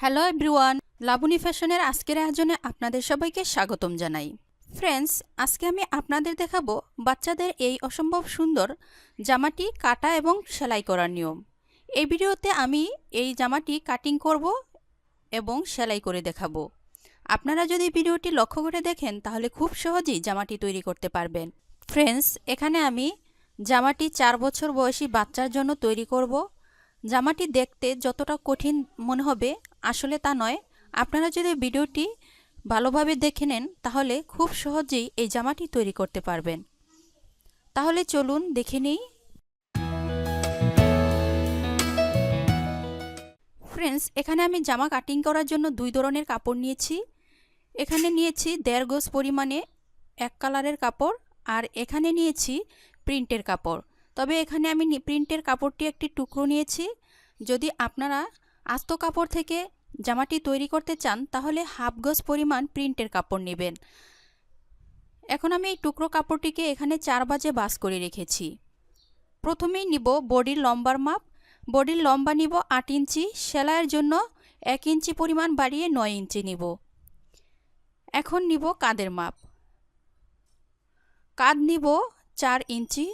Hello everyone Laboni ফ্যাশনের আজকের আয়োজনে আপনাদের সবাইকে স্বাগতম জানাই। ফ্রেন্ডস আজকে আমি আপনাদের দেখাবো বাচ্চাদের এই অসম্ভব সুন্দর জামাটি কাটা এবং সেলাই করার নিয়ম। এই ভিডিওতে আমি এই জামাটি কাটিং করব এবং সেলাই করে দেখাবো। আপনারা যদি ভিডিওটি লক্ষ্য করে দেখেন, তাহলে খুব সহজেই জামাটি তৈরি করতে পারবেন। ফ্রেন্ডস এখানে আমি জামাটি চার বছর বয়সী বাচ্চার জন্য তৈরি করব। জামাটি দেখতে যতটা কঠিন মনে হবে, আসলে তা নয়। আপনারা যদি ভিডিওটি ভালোভাবে দেখে নেন, তাহলে খুব সহজেই এই জামাটি তৈরি করতে পারবেন। তাহলে চলুন দেখে নিই। ফ্রেন্ডস এখানে আমি জামা কাটিং করার জন্য দুই ধরনের কাপড় নিয়েছি। এখানে নিয়েছি দেড় গোজ পরিমাণে এক কালারের কাপড় আর এখানে নিয়েছি প্রিন্টের কাপড়। তবে এখানে আমি প্রিন্টের কাপড়টি একটি টুকরো নিয়েছি। যদি আপনারা আস্ত কাপড় থেকে জামাটি তৈরি করতে চান, তাহলে হাফ গজ পরিমাণ প্রিন্টের কাপড় নেবেন। এখন আমি এই টুকরো কাপড়টিকে এখানে চার বাজে বাস করে রেখেছি। প্রথমেই নিব বডির লম্বার মাপ। বডির লম্বা নিব আট ইঞ্চি, সেলাইয়ের জন্য এক ইঞ্চি পরিমাণ বাড়িয়ে নয় ইঞ্চি নিব। এখন নিব কাদের মাপ। কাঁধ নিব চার ইঞ্চি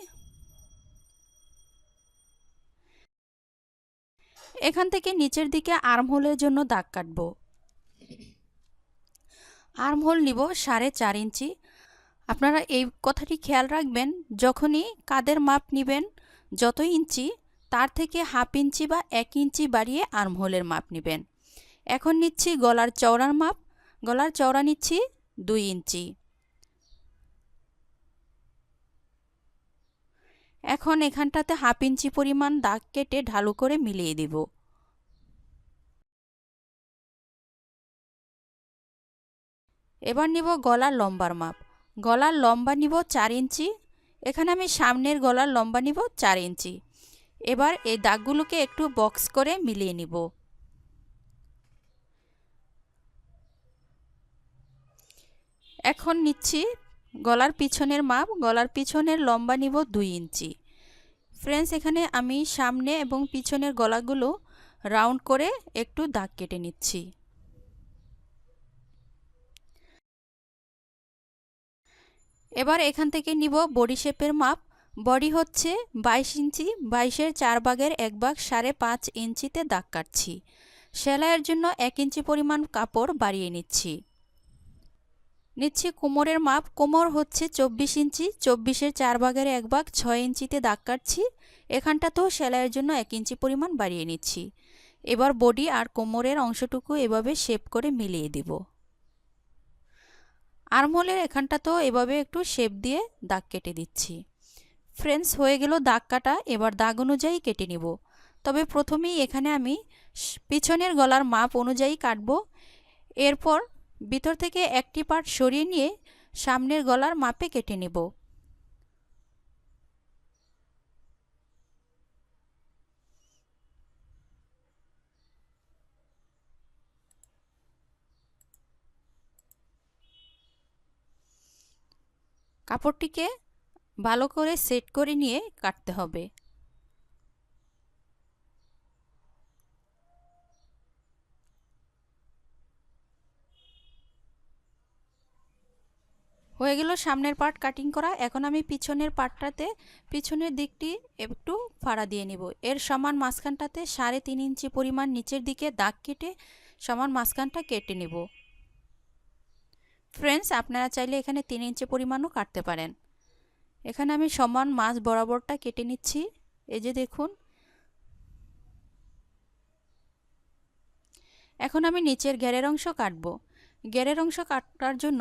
এখান থেকে নিচের দিকে আর্মহোলের জন্য দাগ কাটব। আর্মহোল নিব সাড়ে চার ইঞ্চি। আপনারা এই কথাটি খেয়াল রাখবেন, যখনই কাদের মাপ নেবেন যত ইঞ্চি, তার থেকে হাফ ইঞ্চি বা এক ইঞ্চি বাড়িয়ে আর্মহোলের মাপ নেবেন। এখন নিচ্ছি গলার চওড়ার মাপ। গলার চওড়া নিচ্ছি দুই ইঞ্চি। এখন এখানটাতে হাফ ইঞ্চি পরিমাণ দাগ কেটে ঢালু করে মিলিয়ে দিব। এবার নিব গলার লম্বার মাপ। গলার লম্বা নিব চার ইঞ্চি। এখানে আমি সামনের গলার লম্বা নিব চার ইঞ্চি। এবার এই দাগগুলোকে একটু বক্স করে মিলিয়ে নিব। এখন নিচ্ছি গলার পিছনের মাপ, গলার পিছনের লম্বা নিব দুই ইঞ্চি। ফ্রেন্ডস এখানে আমি সামনে এবং পিছনের গলাগুলো রাউন্ড করে একটু দাগ কেটে নিচ্ছি। এবার এখান থেকে নিব বডি শেপের মাপ। বডি হচ্ছে বাইশ ইঞ্চি, বাইশের চার ভাগের এক ভাগ সাড়ে পাঁচ ইঞ্চিতে দাগ কাটছি। সেলাইয়ের জন্য এক ইঞ্চি পরিমাণ কাপড় বাড়িয়ে নিচ্ছি। নিচ্ছি কোমরের মাপ। কোমর হচ্ছে চব্বিশ ইঞ্চি। চব্বিশের চার ভাগের এক ভাগ ছয় ইঞ্চিতে দাগ কাটছি। এখানটাতেও সেলাইয়ের জন্য এক ইঞ্চি পরিমাণ বাড়িয়ে নিচ্ছি। এবার বডি আর কোমরের অংশটুকু এভাবে শেপ করে মিলিয়ে দিব। আর্মহোলের এখানটাতেও এভাবে একটু শেপ দিয়ে দাগ কেটে দিচ্ছি। ফ্রেন্ডস, হয়ে গেল দাগ কাটা। এবার দাগ অনুযায়ী কেটে নিব। তবে প্রথমেই এখানে আমি পিছনের গলার মাপ অনুযায়ী কাটব। এরপর ভিতর থেকে একটি পার্ট সরিয়ে নিয়ে সামনের গলার মাপে কেটে নেব। কাপড়টিকে ভালো করে সেট করে নিয়ে কাটতে হবে। হয়ে গেল সামনের পার্ট কাটিং করা। এখন আমি পিছনের পার্টটাতে, পিছনের দিকটি একটু ফাড়া দিয়ে নিব। এর সমান মাঝখানটাতে সাড়ে তিন ইঞ্চি পরিমাণ নিচের দিকে দাগ কেটে সমান মাঝখানটা কেটে নেব। ফ্রেন্ডস আপনারা চাইলে এখানে তিন ইঞ্চি পরিমাণও কাটতে পারেন। এখানে আমি সমান মাছ বরাবরটা কেটে নিচ্ছি। এই যে দেখুন। এখন আমি নিচের গ্যারের অংশ কাটবো। গ্যারের অংশ কাটার জন্য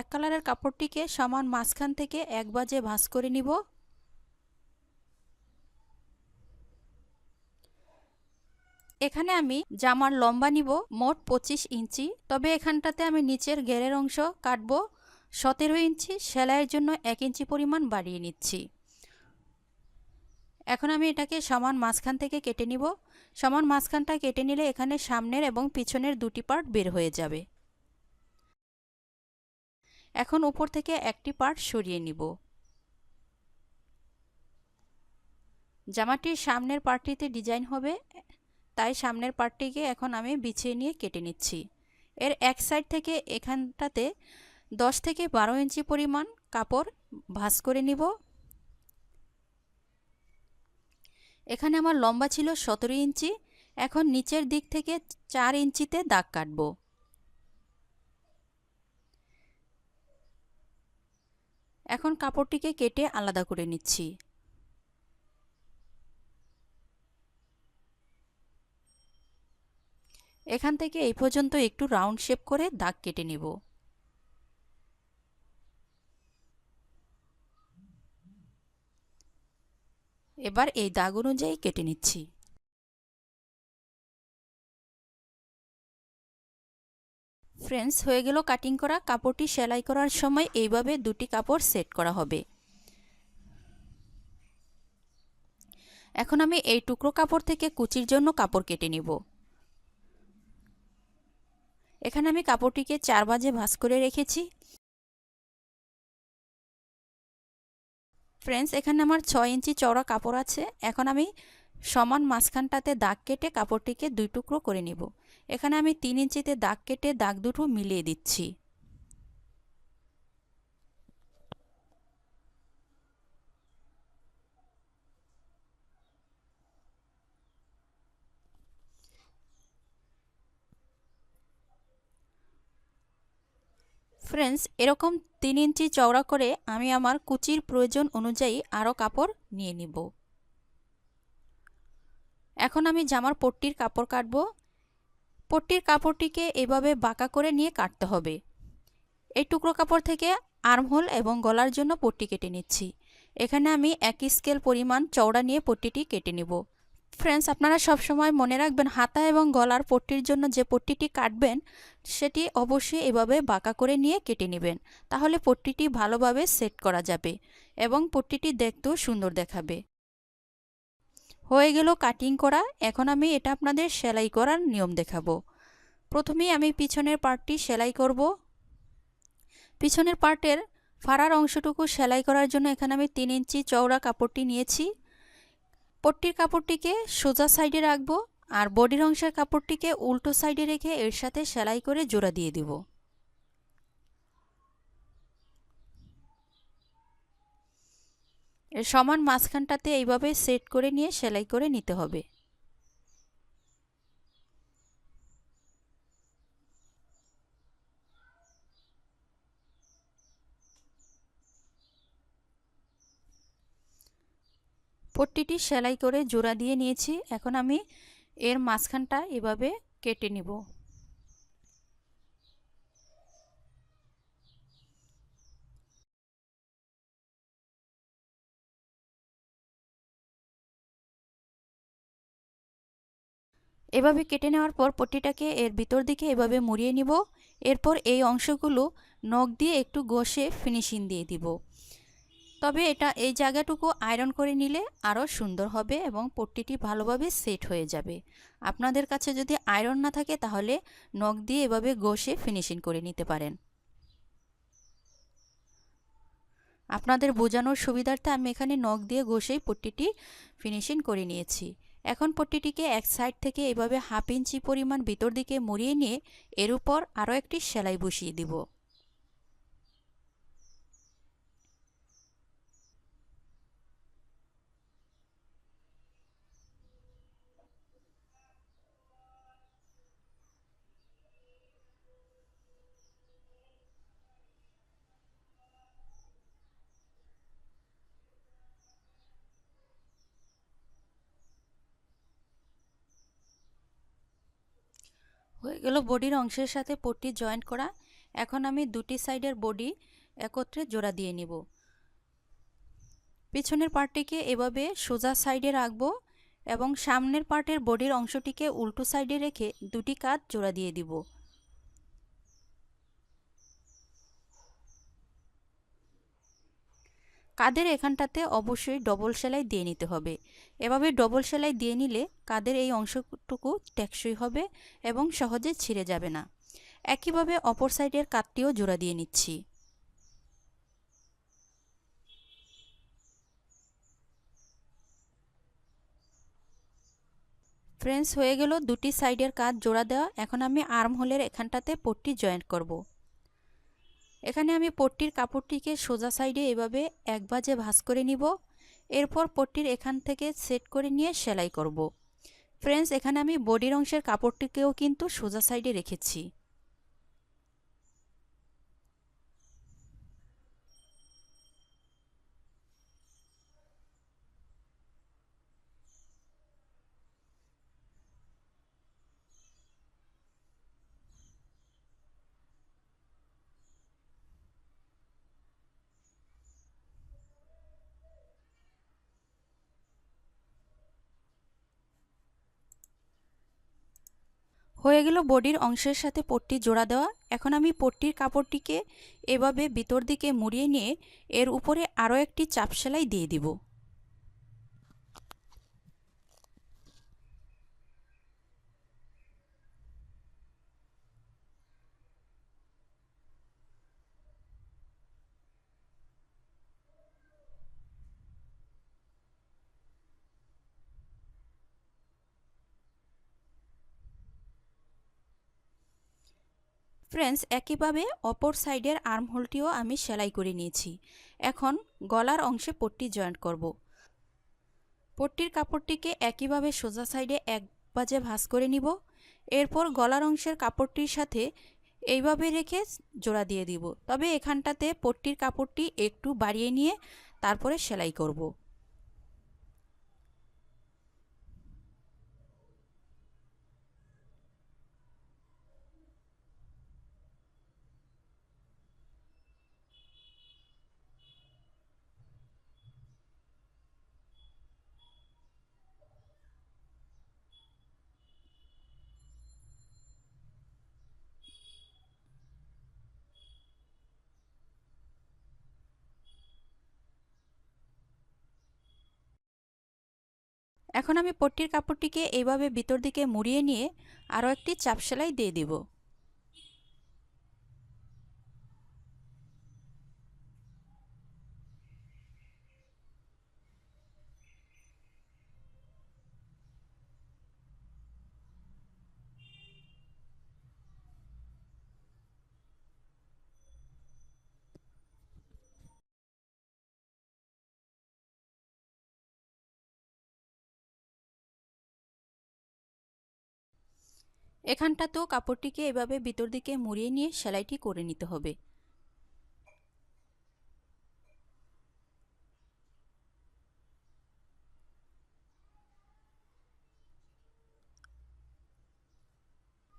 এক কালারের কাপড়টিকে সমান মাঝখান থেকে এক বাজে ভাঁজ করে নিব। এখানে আমি জামার লম্বা নিব, মোট পঁচিশ ইঞ্চি। তবে এখানটাতে আমি নিচের গেরের অংশ কাটবো। সতেরো ইঞ্চি সেলাইয়ের জন্য এক ইঞ্চি পরিমাণ বাড়িয়ে নিচ্ছি। এখন আমি এটাকে সমান মাঝখান থেকে কেটে নিব। সমান মাঝখানটা কেটে নিলে এখানে সামনের এবং পিছনের দুটি পার্ট বের হয়ে যাবে। এখন উপর থেকে একটি পার্ট সরিয়ে নিব। জামাটির সামনের পার্টটিতে ডিজাইন হবে, তাই সামনের পার্টটিকে এখন আমি বিছিয়ে নিয়ে কেটে নিচ্ছি। এর এক সাইড থেকে এখানটাতে দশ থেকে বারো ইঞ্চি পরিমাণ কাপড় ভাঁজ করে নিব। এখানে আমার লম্বা ছিল সতেরো ইঞ্চি, এখন নিচের দিক থেকে চার ইঞ্চিতে দাগ কাটব। এখন কাপড়টিকে কেটে আলাদা করে নিচ্ছি। এখান থেকে এই পর্যন্ত একটু রাউন্ড শেপ করে দাগ কেটে নেব। এবার এই দাগ অনুযায়ী কেটে নিচ্ছি। ফ্রেন্ডস হয়ে গেল কাটিং করা। কাপড়টি সেলাই করার সময় এইভাবে দুটি কাপড় সেট করা হবে। এখন আমি এই টুকরো কাপড় থেকে কুচির জন্য কাপড় কেটে নিব। এখানে আমি কাপড়টিকে চার বাজে ভাঁজ করে রেখেছি। ফ্রেন্ডস এখানে আমার ছয় ইঞ্চি চওড়া কাপড় আছে। এখন আমি সমান মাঝখানটাতে দাগ কেটে কাপড়টিকে দুই টুকরো করে নিব। এখানে আমি তিন ইঞ্চিতে দাগ কেটে দাগ দুটো মিলিয়ে দিচ্ছি। ফ্রেন্ডস এরকম তিন ইঞ্চি চওড়া করে আমি আমার কুচির প্রয়োজন অনুযায়ী আরও কাপড় নিয়ে নিব। এখন আমি জামার পট্টির কাপড় কাটব। পট্টির কাপড়টিকে এভাবে বাঁকা করে নিয়ে কাটতে হবে। এই টুকরো কাপড় থেকে আর্মহোল এবং গলার জন্য পট্টি কেটে নিচ্ছি। এখানে আমি এক স্কেল পরিমাণ চওড়া নিয়ে পট্টিটি কেটে নিব। ফ্রেন্ডস আপনারা সবসময় মনে রাখবেন, হাতা এবং গলার পট্টির জন্য যে পট্টিটি কাটবেন, সেটি অবশ্যই এভাবে বাঁকা করে নিয়ে কেটে নেবেন। তাহলে পট্টিটি ভালোভাবে সেট করা যাবে এবং পট্টিটি দেখতেও সুন্দর দেখাবে। হয়ে গেল কাটিং করা। এখন আমি এটা আপনাদের সেলাই করার নিয়ম দেখাবো। প্রথমেই আমি পিছনের পার্টটি সেলাই করব। পিছনের পার্টের ফাড়ার অংশটুকু সেলাই করার জন্য এখানে আমি তিন ইঞ্চি চওড়া কাপড়টি নিয়েছি। পট্টির কাপড়টিকে সোজা সাইডে রাখব আর বডির অংশের কাপড়টিকে উল্টো সাইডে রেখে এর সাথে সেলাই করে জোড়া দিয়ে দিব। এর সমান মাঝখানটাতে এইভাবে সেট করে নিয়ে সেলাই করে নিতে হবে। পট্টিটি সেলাই করে জোড়া দিয়ে নিয়েছি। এখন আমি এর মাঝখানটা এভাবে কেটে নিব। এভাবে কেটে নেওয়ার পর পট্টিটাকে এর ভিতর দিকে এভাবে মুড়িয়ে নিব। এরপর এই অংশগুলো নখ দিয়ে একটু ঘষে ফিনিশিং দিয়ে দিব। তবে এটা এই জায়গাটুকু আয়রন করে নিলে আরও সুন্দর হবে এবং পট্টিটি ভালোভাবে সেট হয়ে যাবে। আপনাদের কাছে যদি আয়রন না থাকে তাহলে নখ দিয়ে এভাবে ঘষে ফিনিশিং করে নিতে পারেন। আপনাদের বোঝানোর সুবিধার্থে আমি এখানে নখ দিয়ে ঘষেই পট্টিটি ফিনিশিং করে নিয়েছি। এখন পট্টিটিকে এক সাইড থেকে এভাবে হাফ ইঞ্চি পরিমাণ ভিতর দিকে মুড়িয়ে নিয়ে এর উপর আরও একটি সেলাই বসিয়ে দিব। হয়ে গেল বডির অংশের সাথে পট্টি জয়েন্ট করা। এখন আমি দুটি সাইডের বডি একত্রে জোড়া দিয়ে নিব। পিছনের পার্টটিকে এভাবে সোজা সাইডে রাখব এবং সামনের পার্টের বডির অংশটিকে উল্টো সাইডে রেখে দুটি কাত জোড়া দিয়ে দিব। কাদের এখানটাতে অবশ্যই ডবল সেলাই দিয়ে নিতে হবে। এভাবে ডবল সেলাই দিয়ে নিলে কাদের এই অংশটুকু টেকসই হবে এবং সহজে ছিঁড়ে যাবে না। একইভাবে অপর সাইডের কাঠটিও জোড়া দিয়ে নিচ্ছি। ফ্রেন্ডস, হয়ে গেল দুটি সাইডের কাজ জোড়া দেওয়া। এখন আমি আর্ম হোলের এখানটাতে পট্টি জয়েন্ট করব। এখানে আমি পট্টির কাপড়টিকে সোজা সাইডে এভাবে এক বাজে ভাঁজ করে নিব এরপর পট্টির এখান থেকে সেট করে নিয়ে সেলাই করব। ফ্রেন্ডস, এখানে আমি বডির অংশের কাপড়টিকেও কিন্তু সোজা সাইডে রেখেছি হয়ে গেল বডির অংশের সাথে পট্টি জোড়া দেওয়া। এখন আমি পট্টির কাপড়টিকে এভাবে ভিতর দিকে মুড়িয়ে নিয়ে এর উপরে আরও একটি চাপ সেলাই দিয়ে দিব। ফ্রেন্ডস একইভাবে অপর সাইডের আর্মহোলটিও আমি সেলাই করে নিয়েছি। এখন গলার অংশে পট্টি জয়েন্ট করব। পট্টির কাপড়টিকে একইভাবে সোজা সাইডে এক বাজে ভাঁজ করে নিব। এরপর গলার অংশের কাপড়টির সাথে এইভাবে রেখে জোড়া দিয়ে দিব। তবে এখানটাতে পট্টির কাপড়টি একটু বাড়িয়ে নিয়ে তারপরে সেলাই করব। এখন আমি পট্টির কাপড়টিকে এইভাবে ভিতর দিকে মুড়িয়ে নিয়ে আরও একটি চাপ সেলাই দিয়ে দিব। এখানটাতেও কাপড়টিকে এভাবে ভিতর দিকে মুড়িয়ে নিয়ে সেলাইটি করে নিতে হবে।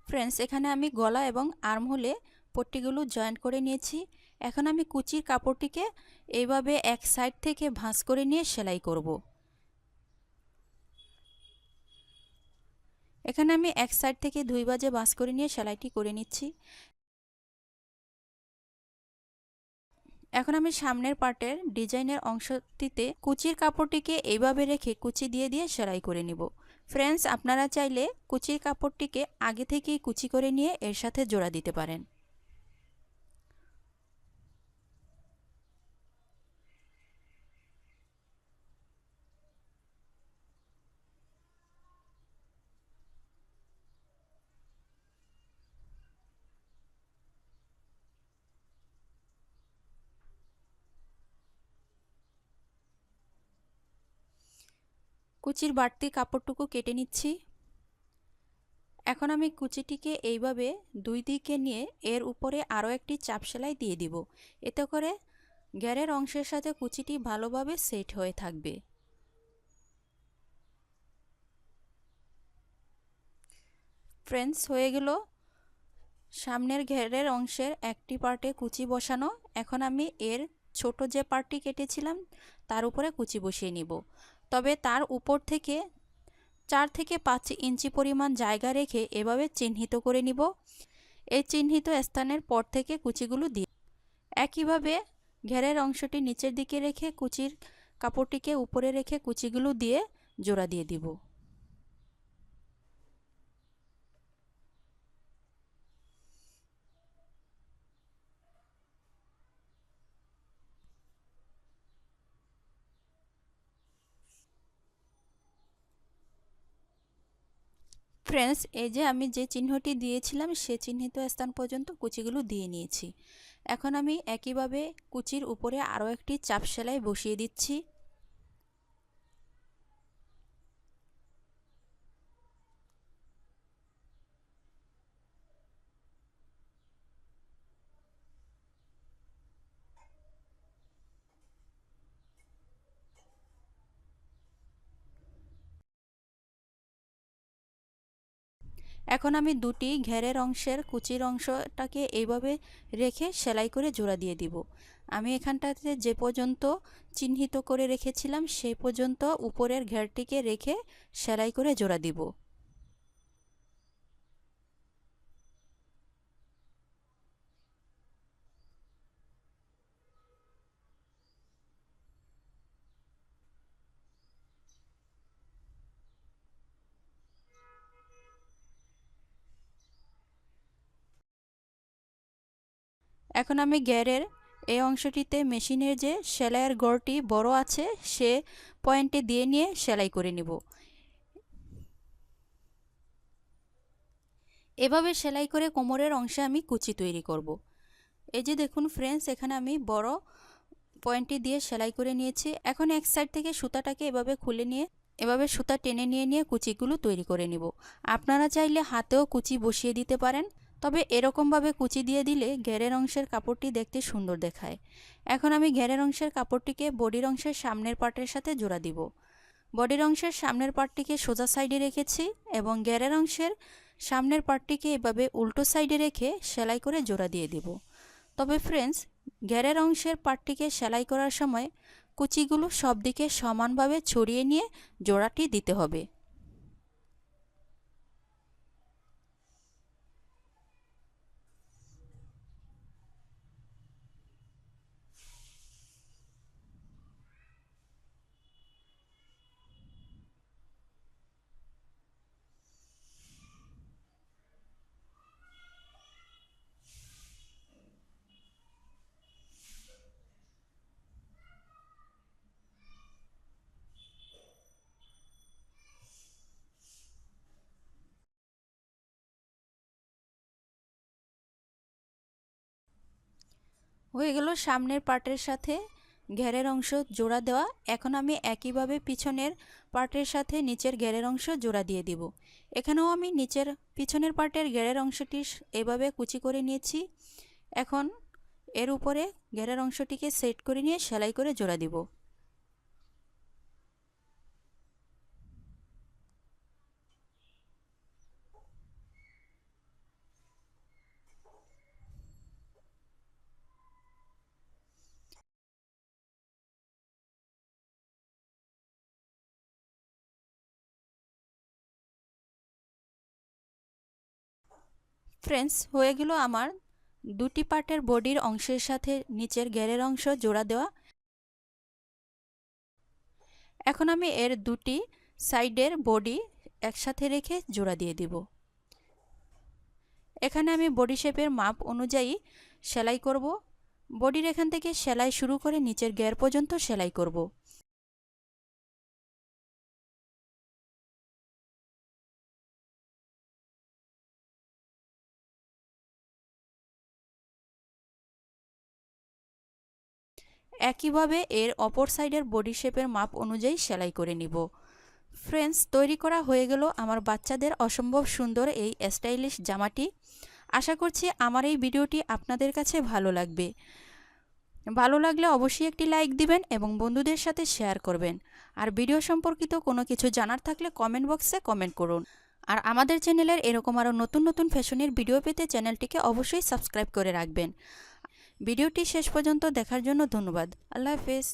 ফ্রেন্ডস এখানে আমি গলা এবং আর্ম আর্মহোলে পট্টিগুলো জয়েন্ট করে নিয়েছি। এখন আমি কুচির কাপড়টিকে এইভাবে এক সাইড থেকে ভাঁজ করে নিয়ে সেলাই করব। এখানে আমি এক সাইড থেকে দুই বাজে বাস করে নিয়ে সেলাইটি করে নিচ্ছি। এখন আমি সামনের পার্টের ডিজাইনের অংশটিতে কুচির কাপড়টিকে এইভাবে রেখে কুচি দিয়ে দিয়ে সেলাই করে নিব। ফ্রেন্ডস, আপনারা চাইলে কুচির কাপড়টিকে আগে থেকেই কুচি করে নিয়ে এর সাথে জোড়া দিতে পারেন। কুচির বাড়তি কাপড়টুকু কেটে নিচ্ছি। এখন আমি কুচিটিকে এইভাবে দুই দিকে নিয়ে এর উপরে আরও একটি চাপ সেলাই দিয়ে দিব। এতে করে গ্যারের অংশের সাথে কুচিটি ভালোভাবে সেট হয়ে থাকবে। ফ্রেন্ডস, হয়ে গেল। সামনের ঘেরের অংশের একটি পার্টে কুচি বসানো। এখন আমি এর ছোট যে পার্টটি কেটেছিলাম, তার উপরে কুচি বসিয়ে নিব। তবে তার উপর থেকে চার থেকে পাঁচ ইঞ্চি পরিমাণ জায়গা রেখে এভাবে চিহ্নিত করে নিব। এই চিহ্নিত স্থানের পর থেকে কুচিগুলো দিয়ে একইভাবে ঘেরের অংশটি নিচের দিকে রেখে কুচির কাপড়টিকে উপরে রেখে কুচিগুলো দিয়ে জোড়া দিয়ে দিব। ফ্রেন্ডস এই যে আমি যে চিহ্নটি দিয়েছিলাম, সে চিহ্নিত স্থান পর্যন্ত কুচিগুলো দিয়ে নিয়েছি। এখন আমি একইভাবে কুচির উপরে আরও একটি চাপ সেলাই বসিয়ে দিচ্ছি। এখন আমি দুটি ঘেরের অংশের কুচির অংশটাকে এইভাবে রেখে সেলাই করে জোড়া দিয়ে দিব। আমি এখানটাতে যে পর্যন্ত চিহ্নিত করে রেখেছিলাম, সেই পর্যন্ত উপরের ঘেরটিকে রেখে সেলাই করে জোড়া দিব। এখন আমি গ্যারের এই অংশটিতে মেশিনের যে সেলাইয়ের গড়টি বড় আছে, সে পয়েন্টে দিয়ে নিয়ে সেলাই করে নিব। এভাবে সেলাই করে কোমরের অংশে আমি কুচি তৈরি করব। এই যে দেখুন ফ্রেন্ডস এখানে আমি বড় পয়েন্টটি দিয়ে সেলাই করে নিয়েছি। এখন এক সাইড থেকে সুতাটাকে এভাবে খুলে নিয়ে, এভাবে সুতা টেনে নিয়ে নিয়ে কুচিগুলো তৈরি করে নিব। আপনারা চাইলে হাতেও কুচি বসিয়ে দিতে পারেন। তবে এরকমভাবে কুচি দিয়ে দিলে ঘেরের অংশের কাপড়টি দেখতে সুন্দর দেখায়। এখন আমি ঘেরের অংশের কাপড়টিকে বডির অংশের সামনের পার্টের সাথে জোড়া দিব। বডির অংশের সামনের পার্টটিকে সোজা সাইডে রেখেছি এবং ঘেরের অংশের সামনের পার্টটিকে এভাবে উল্টো সাইডে রেখে সেলাই করে জোড়া দিয়ে দিব। তবে ফ্রেন্ডস ঘেরের অংশের পার্টটিকে সেলাই করার সময় কুচিগুলো সব দিকে সমানভাবে ছড়িয়ে নিয়ে জোড়াটি দিতে হবে। হয়ে গেল সামনের পার্টের সাথে ঘেরের অংশ জোড়া দেওয়া। এখন আমি একইভাবে পিছনের পার্টের সাথে নিচের ঘেরের অংশ জোড়া দিয়ে দিব। এখানেও আমি নিচের পিছনের পার্টের ঘেরের অংশটি এভাবে কুচি করে নিয়েছি। এখন এর উপরে ঘেরের অংশটিকে সেট করে নিয়ে সেলাই করে জোড়া দিব। ফ্রেন্ডস হয়ে গেল আমার দুটি পার্টের বডির অংশের সাথে নিচের গ্যারের অংশ জোড়া দেওয়া। এখন আমি এর দুটি সাইডের বডি একসাথে রেখে জোড়া দিয়ে দিব। এখানে আমি বডি শেপের মাপ অনুযায়ী সেলাই করব। বডির এখান থেকে সেলাই শুরু করে নিচের গ্যার পর্যন্ত সেলাই করব। একইভাবে এর অপর সাইডের বডি শেপের মাপ অনুযায়ী সেলাই করে নিব। ফ্রেন্ডস, তৈরি করা হয়ে গেল আমার বাচ্চাদের অসম্ভব সুন্দর এই স্টাইলিশ জামাটি। আশা করছি আমার এই ভিডিওটি আপনাদের কাছে ভালো লাগবে। ভালো লাগলে অবশ্যই একটি লাইক দিবেন এবং বন্ধুদের সাথে শেয়ার করবেন। আর ভিডিও সম্পর্কিত কোনো কিছু জানার থাকলে কমেন্ট বক্সে কমেন্ট করুন। আর আমাদের চ্যানেলের এরকম আরও নতুন নতুন ফ্যাশনের ভিডিও পেতে চ্যানেলটিকে অবশ্যই সাবস্ক্রাইব করে রাখবেন। ভিডিওটি শেষ পর্যন্ত দেখার জন্য ধন্যবাদ। আল্লাহ হাফেজ।